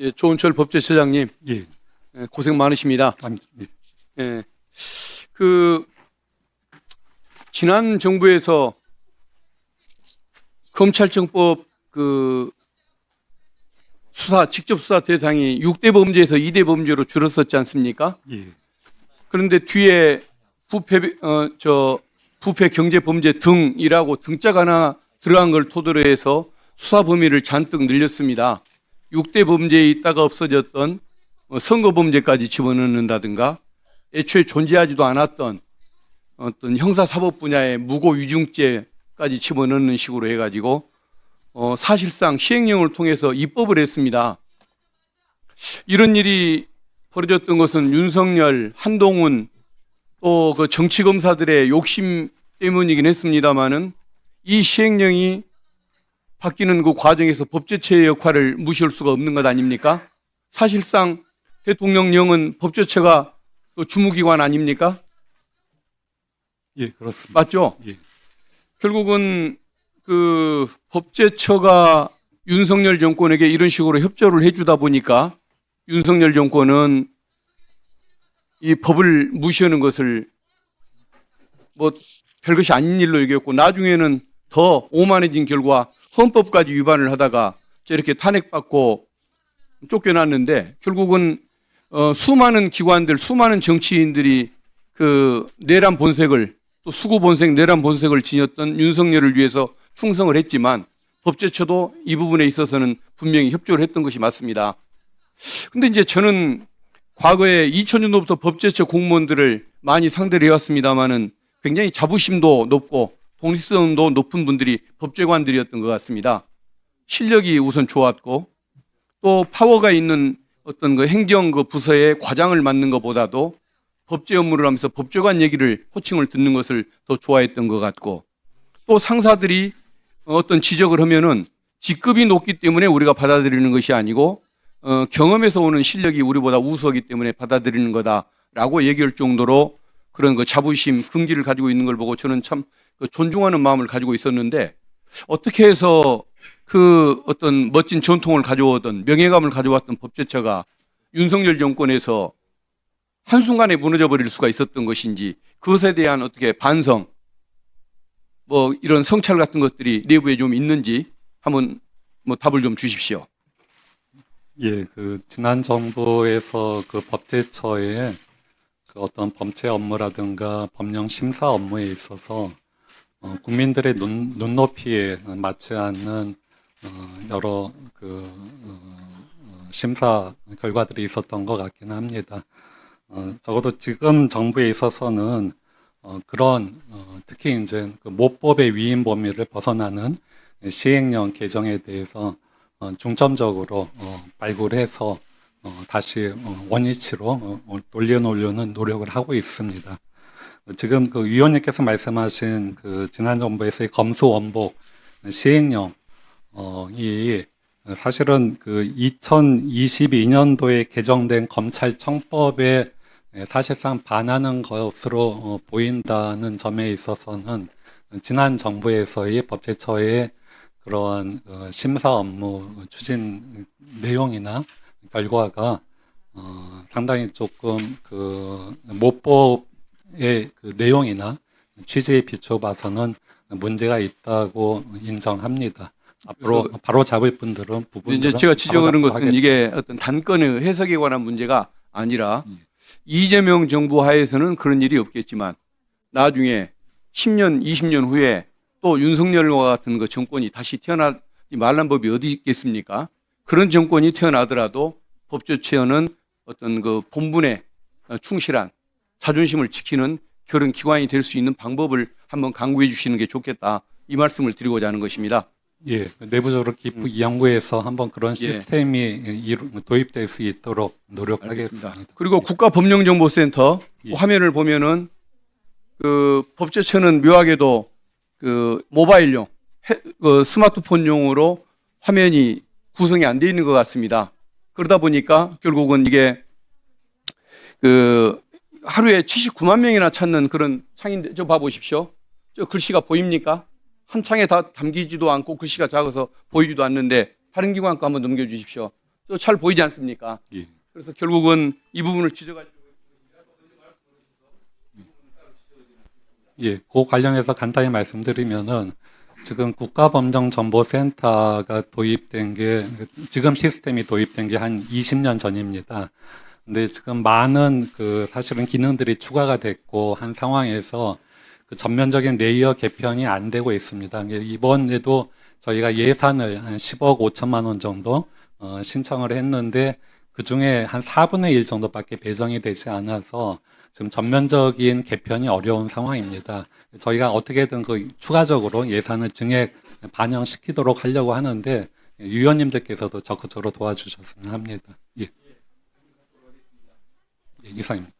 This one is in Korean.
예, 조은철 법제처장님 예, 예, 고생 많으십니다. 아니, 예, 예, 그 지난 정부에서 검찰청법 그 수사 직접 수사 대상이 6대 범죄에서 2대 범죄로 줄었었지 않습니까? 예, 그런데 뒤에 부패 어 저 부패 경제 범죄 등이라고 등자가 하나 들어간 걸 토대로 해서 수사 범위를 잔뜩 늘렸습니다. 6대 범죄에 있다가 없어졌던 어, 선거 범죄까지 집어넣는다든가 애초에 존재하지도 않았던 어떤 형사사법 분야의 무고 위중죄까지 집어넣는 식으로 해가지고 어, 사실상 시행령을 통해서 입법을 했습니다. 이런 일이 벌어졌던 것은 윤석열, 한동훈 또 그 정치 검사들의 욕심 때문이긴 했습니다만은 이 시행령이 바뀌는 그 과정에서 법제처의 역할을 무시할 수가 없는 것 아닙니까? 사실상 대통령령은 법제처가 그 주무기관 아닙니까? 예, 그렇습니다. 맞죠? 예, 결국은 그 법제처가 윤석열 정권에게 이런 식으로 협조를 해주다 보니까 윤석열 정권은 이 법을 무시하는 것을 뭐 별것이 아닌 일로 여겼고 나중에는 더 오만해진 결과 헌법까지 위반을 하다가 저렇게 탄핵받고 쫓겨났는데 결국은 어, 수많은 기관들, 수많은 정치인들이 그 내란 본색을 또 수구 본색, 내란 본색을 지녔던 윤석열을 위해서 충성을 했지만 법제처도 이 부분에 있어서는 분명히 협조를 했던 것이 맞습니다. 근데 이제 저는 과거에 2000년도부터 법제처 공무원들을 많이 상대를 해왔습니다만은 굉장히 자부심도 높고 독립성도 높은 분들이 법제관들이었던 것 같습니다. 실력이 우선 좋았고 또 파워가 있는 어떤 그 행정 그 부서의 과장을 맡는 것보다도 법제 업무를 하면서 법제관 얘기를 호칭을 듣는 것을 더 좋아했던 것 같고 또 상사들이 어떤 지적을 하면은 직급이 높기 때문에 우리가 받아들이는 것이 아니고 어, 경험에서 오는 실력이 우리보다 우수하기 때문에 받아들이는 거다라고 얘기할 정도로 그런 그 자부심, 긍지를 가지고 있는 걸 보고 저는 참그 존중하는 마음을 가지고 있었는데 어떻게 해서 그 어떤 멋진 전통을 가져오던 명예감을 가져왔던 법제처가 윤석열 정권에서 한순간에 무너져 버릴 수가 있었던 것인지 그것에 대한 어떻게 반성 뭐 이런 성찰 같은 것들이 내부에 좀 있는지 한번 뭐 답을 좀 주십시오. 예, 그 지난 정부에서 그 법제처의 그 어떤 범죄 업무라든가 법령 심사 업무에 있어서 어, 국민들의 눈, 눈높이에 맞지 않는 어, 여러 그 어, 어, 심사 결과들이 있었던 것 같기는 합니다. 어, 적어도 지금 정부에 있어서는 어, 그런 어, 특히 이제 그 모법의 위임 범위를 벗어나는 시행령 개정에 대해서 어, 중점적으로 어, 발굴해서 어, 다시 어, 원위치로 어, 어, 돌려놓으려는 노력을 하고 있습니다. 지금 그 위원님께서 말씀하신 그 지난 정부에서의 검수 원복 시행령 어, 이 사실은 그 2022년도에 개정된 검찰청법에 사실상 반하는 것으로 어, 보인다는 점에 있어서는 지난 정부에서의 법제처의 그러한 어, 심사 업무 추진 내용이나 결과가 어, 상당히 조금 그 모법의 그 내용이나 취지에 비춰봐서는 문제가 있다고 인정합니다. 앞으로 바로 잡을 분들은 부분들은 이제 제가 지적하는 것은 잡고 이게 어떤 단건의 해석에 관한 문제가 아니라 예. 이재명 정부 하에서는 그런 일이 없겠지만 나중에 10년, 20년 후에 또 윤석열과 같은 그 정권이 다시 태어나지 말란 법이 어디 있겠습니까? 그런 정권이 태어나더라도 법조체는 어떤 그 본분에 충실한 자존심을 지키는 그런 기관이 될 수 있는 방법을 한번 강구해 주시는 게 좋겠다. 이 말씀을 드리고자 하는 것입니다. 예, 내부적으로 깊이 연구해서 한번 그런 예. 시스템이 이루- 도입될 수 있도록 노력하겠습니다. 알겠습니다. 그리고 국가법령정보센터 예. 화면을 보면은 그 법제처는 묘하게도 그 모바일용 해- 그 스마트폰용으로 화면이 구성이 안 돼 있는 것 같습니다. 그러다 보니까 결국은 이게 그 하루에 79만 명이나 찾는 그런 창인데 저 봐보십시오. 저 글씨가 보입니까? 한 창에 다 담기지도 않고 글씨가 작아서 보이지도 않는데 다른 기관 거 한번 넘겨주십시오. 또잘 보이지 않습니까? 예. 그래서 결국은 이 부분을 지적하려고 예, 그 관련해서 간단히 말씀드리면은 지금 국가범정정보센터가 도입된 게 지금 시스템이 도입된 게 한 20년 전입니다. 근데 지금 많은 그 사실은 기능들이 추가가 됐고 한 상황에서 그 전면적인 레이어 개편이 안 되고 있습니다. 이번에도 저희가 예산을 한 10억 5천만 원 정도 어, 신청을 했는데 그 중에 한 4분의 1 정도밖에 배정이 되지 않아서 지금 전면적인 개편이 어려운 상황입니다. 저희가 어떻게든 그 추가적으로 예산을 증액 반영시키도록 하려고 하는데 위원님들께서도 적극적으로 도와주셨으면 합니다. 예. 예, 이상입니다.